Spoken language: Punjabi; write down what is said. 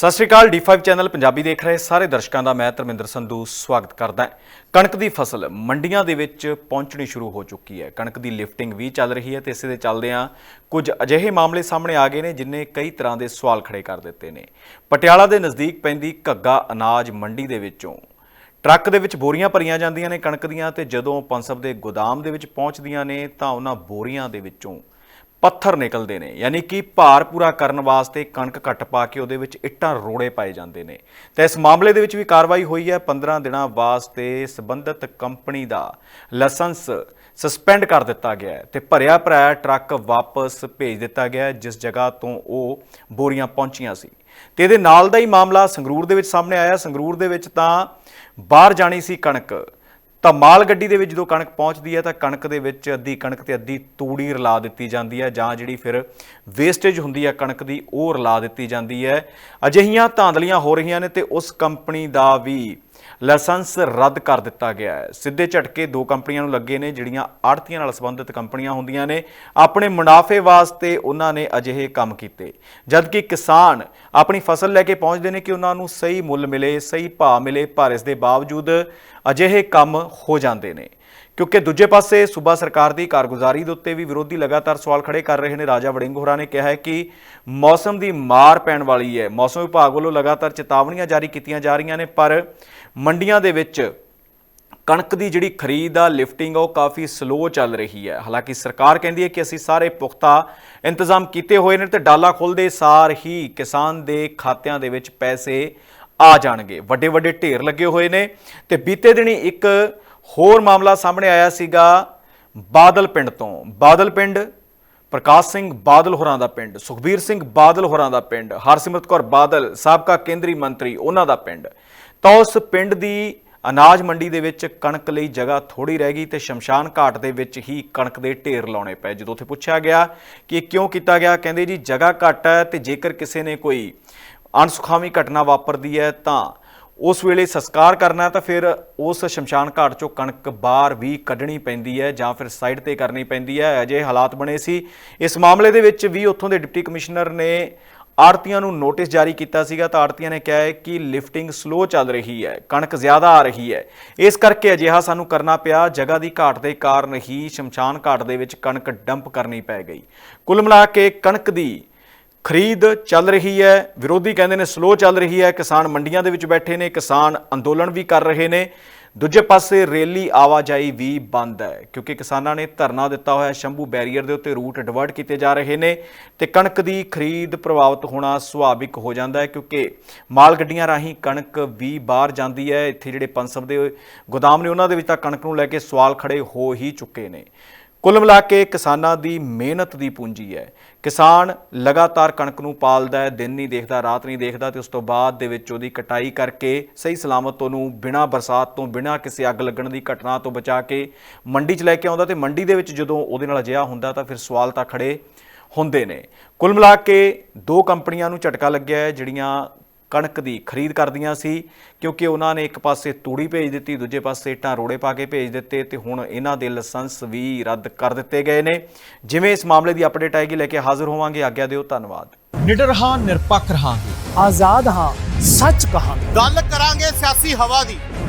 ਸਤਿ ਸ਼੍ਰੀ ਅਕਾਲ D5 ਚੈਨਲ ਪੰਜਾਬੀ ਦੇਖ ਰਹੇ ਸਾਰੇ ਦਰਸ਼ਕਾਂ ਦਾ, ਮੈਂ ਧਰਮਿੰਦਰ ਸੰਧੂ ਸਵਾਗਤ ਕਰਦਾ ਹਾਂ। ਕਣਕ ਦੀ ਫਸਲ ਮੰਡੀਆਂ ਦੇ ਵਿੱਚ ਪਹੁੰਚਣੀ ਸ਼ੁਰੂ ਹੋ ਚੁੱਕੀ ਹੈ। ਕਣਕ ਦੀ ਲਿਫਟਿੰਗ ਵੀ ਚੱਲ ਰਹੀ ਹੈ ਤੇ ਇਸੇ ਦੇ ਚੱਲਦਿਆਂ ਕੁਝ ਅਜਿਹੇ ਮਾਮਲੇ ਸਾਹਮਣੇ ਆ ਗਏ ਨੇ ਜਿਨ੍ਹਾਂ ਕਈ ਤਰ੍ਹਾਂ ਦੇ ਸਵਾਲ ਖੜੇ ਕਰ ਦਿੱਤੇ ਨੇ। ਪਟਿਆਲਾ ਦੇ ਨਜ਼ਦੀਕ ਪੈਂਦੀ ਘੱਗਾ ਅਨਾਜ ਮੰਡੀ ਦੇ ਵਿੱਚੋਂ ਟਰੱਕ ਦੇ ਵਿੱਚ ਬੋਰੀਆਂ ਭਰੀਆਂ ਜਾਂਦੀਆਂ ਨੇ ਕਣਕ ਦੀਆਂ ਤੇ ਜਦੋਂ ਪੰਸਬ ਦੇ ਗੋਦਾਮ ਦੇ ਵਿੱਚ ਪਹੁੰਚਦੀਆਂ ਨੇ ਤਾਂ ਉਹਨਾਂ ਬੋਰੀਆਂ ਦੇ ਵਿੱਚੋਂ ਪੱਥਰ ਨਿਕਲਦੇ ਨੇ। ਯਾਨੀ ਕਿ ਭਾਰ ਪੂਰਾ ਕਰਨ ਵਾਸਤੇ ਕਣਕ ਘੱਟ ਪਾ ਕੇ ਉਹਦੇ ਵਿੱਚ ਇੱਟਾਂ ਰੋੜੇ ਪਾਏ ਜਾਂਦੇ ਨੇ। ਤਾਂ ਇਸ ਮਾਮਲੇ ਦੇ ਵਿੱਚ ਵੀ ਕਾਰਵਾਈ ਹੋਈ ਹੈ। 15 ਦਿਨਾਂ ਵਾਸਤੇ ਸੰਬੰਧਿਤ ਕੰਪਨੀ ਦਾ ਲਾਇਸੈਂਸ ਸਸਪੈਂਡ ਕਰ ਦਿੱਤਾ ਗਿਆ ਹੈ ਤੇ ਭਰਿਆ ਭਰਾਇਆ ਟਰੱਕ ਵਾਪਸ ਭੇਜ ਦਿੱਤਾ ਗਿਆ ਜਿਸ ਜਗ੍ਹਾ ਤੋਂ ਉਹ ਬੋਰੀਆਂ ਪਹੁੰਚੀਆਂ ਸੀ। ਤੇ ਇਹਦੇ ਨਾਲ ਦਾ ਹੀ ਮਾਮਲਾ ਸੰਗਰੂਰ ਦੇ ਵਿੱਚ ਸਾਹਮਣੇ ਆਇਆ। ਸੰਗਰੂਰ ਦੇ ਵਿੱਚ ਤਾਂ ਬਾਹਰ ਜਾਣੀ ਸੀ ਕਣਕ। ਤਾਂ ਮਾਲ ਗੱਡੀ ਦੇ ਵਿੱਚ ਜਦੋਂ ਕਣਕ ਪਹੁੰਚਦੀ ਹੈ ਤਾਂ ਕਣਕ ਦੇ ਵਿੱਚ ਅੱਧੀ ਕਣਕ ਤੇ ਅੱਧੀ ਤੂੜੀ ਰਲਾ ਦਿੱਤੀ ਜਾਂਦੀ ਹੈ ਜਾਂ ਜਿਹੜੀ ਫਿਰ ਵੇਸਟੇਜ ਹੁੰਦੀ ਹੈ ਕਣਕ ਦੀ ਉਹ ਰਲਾ ਦਿੱਤੀ ਜਾਂਦੀ ਹੈ। ਅਜਿਹੀਆਂ ਧਾਂਦਲੀਆਂ ਹੋ ਰਹੀਆਂ ਨੇ ਤੇ ਉਸ ਕੰਪਨੀ ਦਾ ਵੀ ਲਾਇਸੈਂਸ ਰੱਦ ਕਰ ਦਿੱਤਾ ਗਿਆ ਹੈ। ਸਿੱਧੇ ਝਟਕੇ ਦੋ ਕੰਪਨੀਆਂ ਨੂੰ ਲੱਗੇ ਨੇ, ਜਿਹੜੀਆਂ ਆੜਤੀਆਂ ਨਾਲ ਸੰਬੰਧਿਤ ਕੰਪਨੀਆਂ ਹੁੰਦੀਆਂ ਨੇ। ਆਪਣੇ ਮੁਨਾਫੇ ਵਾਸਤੇ ਉਹਨਾਂ ਨੇ ਅਜਿਹੇ ਕੰਮ ਕੀਤੇ। ਜਦਕਿ ਕਿਸਾਨ ਆਪਣੀ ਫਸਲ ਲੈ ਕੇ ਪਹੁੰਚਦੇ ਨੇ ਕਿ ਉਹਨਾਂ ਨੂੰ ਸਹੀ ਮੁੱਲ ਮਿਲੇ, ਸਹੀ ਭਾਅ ਮਿਲੇ, ਪਰ ਇਸ ਦੇ ਬਾਵਜੂਦ ਅਜਿਹੇ ਕੰਮ ਹੋ ਜਾਂਦੇ ਨੇ। ਕਿਉਂਕਿ ਦੂਜੇ ਪਾਸੇ ਸੂਬਾ ਸਰਕਾਰ ਦੀ ਕਾਰਗੁਜ਼ਾਰੀ ਦੇ ਉੱਤੇ ਵੀ ਵਿਰੋਧੀ ਲਗਾਤਾਰ ਸਵਾਲ ਖੜੇ ਕਰ ਰਹੇ ਨੇ। ਰਾਜਾ ਵੜਿੰਗ ਹੋਰਾਂ ਨੇ ਕਿਹਾ ਹੈ ਕਿ ਮੌਸਮ ਦੀ ਮਾਰ ਪੈਣ ਵਾਲੀ ਹੈ। ਮੌਸਮ ਵਿਭਾਗ ਵੱਲੋਂ ਲਗਾਤਾਰ ਚੇਤਾਵਨੀਆਂ ਜਾਰੀ ਕੀਤੀਆਂ ਜਾ ਰਹੀਆਂ ਨੇ, ਪਰ ਮੰਡੀਆਂ ਦੇ ਵਿੱਚ ਕਣਕ ਦੀ ਜਿਹੜੀ ਖਰੀਦ ਆ, ਲਿਫਟਿੰਗ ਆ, ਉਹ ਕਾਫੀ ਸਲੋ ਚੱਲ ਰਹੀ ਹੈ। ਹਾਲਾਂਕਿ ਸਰਕਾਰ ਕਹਿੰਦੀ ਹੈ ਕਿ ਅਸੀਂ ਸਾਰੇ ਪੁਖਤਾ ਇੰਤਜ਼ਾਮ ਕੀਤੇ ਹੋਏ ਨੇ ਤੇ ਡਾਲਾ ਖੁੱਲਦੇ ਸਾਰ ਹੀ ਕਿਸਾਨ ਦੇ ਖਾਤਿਆਂ ਦੇ ਵਿੱਚ ਪੈਸੇ ਆ ਜਾਣਗੇ। ਵੱਡੇ ਵੱਡੇ ਢੇਰ ਲੱਗੇ ਹੋਏ ਨੇ ਤੇ ਬੀਤੇ ਦਿਨੀ ਇੱਕ ਹੋਰ ਮਾਮਲਾ ਸਾਹਮਣੇ ਆਇਆ ਸੀਗਾ ਬਾਦਲ ਪਿੰਡ ਤੋਂ। ਬਾਦਲ ਪਿੰਡ, ਪ੍ਰਕਾਸ਼ ਸਿੰਘ ਬਾਦਲ ਹੋਰਾਂ ਦਾ ਪਿੰਡ, ਸੁਖਬੀਰ ਸਿੰਘ ਬਾਦਲ ਹੋਰਾਂ ਦਾ ਪਿੰਡ, ਹਰਸਿਮਰਤ ਕੌਰ ਬਾਦਲ, ਸਾਬਕਾ ਕੇਂਦਰੀ ਮੰਤਰੀ ਉਹਨਾਂ ਦਾ ਪਿੰਡ। ਤਾਂ ਉਸ ਪਿੰਡ ਦੀ ਅਨਾਜ ਮੰਡੀ ਦੇ ਵਿੱਚ ਕਣਕ ਲਈ ਜਗ੍ਹਾ ਥੋੜੀ ਰਹਿ ਗਈ ਤੇ ਸ਼ਮਸ਼ਾਨ ਘਾਟ ਦੇ ਵਿੱਚ ਹੀ ਕਣਕ ਦੇ ਢੇਰ ਲਾਉਣੇ ਪਏ। ਜਦੋਂ ਉੱਥੇ ਪੁੱਛਿਆ ਗਿਆ ਕਿ ਇਹ ਕਿਉਂ ਕੀਤਾ ਗਿਆ, ਕਹਿੰਦੇ ਜੀ ਜਗ੍ਹਾ ਘੱਟ ਹੈ ਤੇ ਜੇਕਰ ਕਿਸੇ ਨੇ ਕੋਈ ਅਣਸੁਖਾਵੀ ਘਟਨਾ ਵਾਪਰਦੀ ਹੈ ਤਾਂ ਉਸ ਵੇਲੇ ਸੰਸਕਾਰ ਕਰਨਾ ਤਾਂ ਫਿਰ ਉਸ ਸ਼ਮਸ਼ਾਨ ਘਾਟ ਚੋਂ ਕਣਕ ਬਾਹਰ ਵੀ ਕੱਢਣੀ ਪੈਂਦੀ ਹੈ ਜਾਂ ਫਿਰ ਸਾਈਡ ਤੇ ਕਰਨੀ ਪੈਂਦੀ ਹੈ। ਅਜੇ ਹਾਲਾਤ ਬਣੇ ਸੀ। ਇਸ ਮਾਮਲੇ ਦੇ ਵਿੱਚ ਵੀ ਉੱਥੋਂ ਦੇ ਡਿਪਟੀ ਕਮਿਸ਼ਨਰ ਨੇ ਆੜਤੀਆਂ ਨੂੰ ਨੋਟਿਸ ਜਾਰੀ ਕੀਤਾ ਸੀਗਾ ਤਾਂ ਆੜਤੀਆਂ ਨੇ ਕਿਹਾ ਹੈ ਕਿ ਲਿਫਟਿੰਗ ਸਲੋ ਚੱਲ ਰਹੀ ਹੈ, ਕਣਕ ਜ਼ਿਆਦਾ ਆ ਰਹੀ ਹੈ। ਇਸ ਕਰਕੇ ਅਜਿਹਾ ਸਾਨੂੰ ਕਰਨਾ ਪਿਆ। ਜਗ੍ਹਾ ਦੀ ਘਾਟ ਦੇ ਕਾਰਨ ਹੀ ਸ਼ਮਸ਼ਾਨ ਘਾਟ ਦੇ ਵਿੱਚ ਕਣਕ ਡੰਪ ਕਰਨੀ ਪੈ ਗਈ। ਕੁੱਲ ਮਿਲਾ ਕੇ ਕਣਕ ਦੀ ਖਰੀਦ ਚੱਲ ਰਹੀ ਹੈ। ਵਿਰੋਧੀ ਕਹਿੰਦੇ ਨੇ ਸਲੋ ਚੱਲ ਰਹੀ ਹੈ। ਕਿਸਾਨ ਮੰਡੀਆਂ ਦੇ ਵਿੱਚ ਬੈਠੇ ਨੇ। ਕਿਸਾਨ ਅੰਦੋਲਨ ਵੀ ਕਰ ਰਹੇ ਨੇ। ਦੂਜੇ ਪਾਸੇ ਰੇਲੀ ਆਵਾਜਾਈ ਵੀ ਬੰਦ ਹੈ। ਕਿਉਂਕਿ ਕਿਸਾਨਾਂ ਨੇ ਧਰਨਾ ਦਿੱਤਾ ਹੋਇਆ ਸ਼ੰਭੂ ਬੈਰੀਅਰ ਦੇ ਉੱਤੇ ਰੂਟ ਡਿਵਰਟ ਕੀਤੇ ਜਾ ਰਹੇ ਨੇ ਤੇ ਕਣਕ ਦੀ ਖਰੀਦ ਪ੍ਰਭਾਵਿਤ ਹੋਣਾ ਸੁਭਾਵਿਕ ਹੋ ਜਾਂਦਾ ਹੈ ਕਿਉਂਕਿ ਮਾਲ ਗੱਡੀਆਂ ਰਾਹੀਂ ਕਣਕ ਵੀ ਬਾਹਰ ਜਾਂਦੀ ਹੈ। ਇੱਥੇ ਜਿਹੜੇ ਪੰਸਬ ਦੇ ਗੋਦਾਮ ਨੇ ਉਹਨਾਂ ਦੇ ਵਿੱਚ ਤਾਂ ਕਣਕ ਨੂੰ ਲੈ ਕੇ ਸਵਾਲ ਖੜੇ ਹੋ ਹੀ ਚੁੱਕੇ ਨੇ। ਕੁੱਲ ਮਿਲਾ ਕੇ ਕਿਸਾਨਾਂ ਦੀ ਮਿਹਨਤ ਦੀ ਪੂੰਜੀ ਹੈ। ਕਿਸਾਨ ਲਗਾਤਾਰ ਕਣਕ ਨੂੰ ਪਾਲਦਾ ਹੈ, ਦਿਨ ਨਹੀਂ ਦੇਖਦਾ, ਰਾਤ ਨਹੀਂ ਦੇਖਦਾ ਤੇ ਉਸ ਤੋਂ ਬਾਅਦ ਦੇ ਵਿੱਚ ਉਹਦੀ ਕਟਾਈ ਕਰਕੇ ਸਹੀ ਸਲਾਮਤ ਉਹਨੂੰ ਬਿਨਾਂ ਬਰਸਾਤ ਤੋਂ, ਬਿਨਾਂ ਕਿਸੇ ਅੱਗ ਲੱਗਣ ਦੀ ਘਟਨਾ ਤੋਂ ਬਚਾ ਕੇ ਮੰਡੀ 'ਚ ਲੈ ਕੇ ਆਉਂਦਾ ਤੇ ਮੰਡੀ ਦੇ ਵਿੱਚ ਜਦੋਂ ਉਹਦੇ ਨਾਲ ਅਜਿਹਾ ਹੁੰਦਾ ਤਾਂ ਫਿਰ ਸਵਾਲ ਤਾਂ ਖੜੇ ਹੁੰਦੇ ਨੇ। ਕੁੱਲ ਮਿਲਾ ਕੇ ਦੋ ਕੰਪਨੀਆਂ ਨੂੰ ਝਟਕਾ ਲੱਗਿਆ ਹੈ, ਜਿਹੜੀਆਂ ਕਣਕ ਦੀ ਖਰੀਦ ਕਰਦੀਆਂ ਸੀ ਕਿਉਂਕਿ ਉਹਨਾਂ ਨੇ ਇੱਕ ਪਾਸੇ ਤੂੜੀ ਭੇਜ ਦਿੱਤੀ ਦੂਜੇ ਪਾਸੇ ਇੱਟਾਂ ਰੋੜੇ ਪਾ ਕੇ ਭੇਜ ਦਿੱਤੇ ਤੇ ਹੁਣ ਇਹਨਾਂ ਦੇ ਲਾਇਸੈਂਸ ਵੀ ਰੱਦ ਕਰ ਦਿੱਤੇ ਗਏ ਨੇ। ਜਿਵੇਂ ਇਸ ਮਾਮਲੇ ਦੀ ਅਪਡੇਟ ਆਏਗੀ ਲੈ ਕੇ ਹਾਜ਼ਰ ਹੋਵਾਂਗੇ। ਆਗਿਆ ਦਿਓ ਧੰਨਵਾਦ। ਨਿਡਰ ਹਾਂ ਨਿਰਪੱਖ ਰਹਾਂਗੇ। ਆਜ਼ਾਦ ਹਾਂ ਸੱਚ ਕਹਾਂਗੇ। ਗੱਲ ਕਰਾਂਗੇ ਸਿਆਸੀ ਹਵਾ ਦੀ।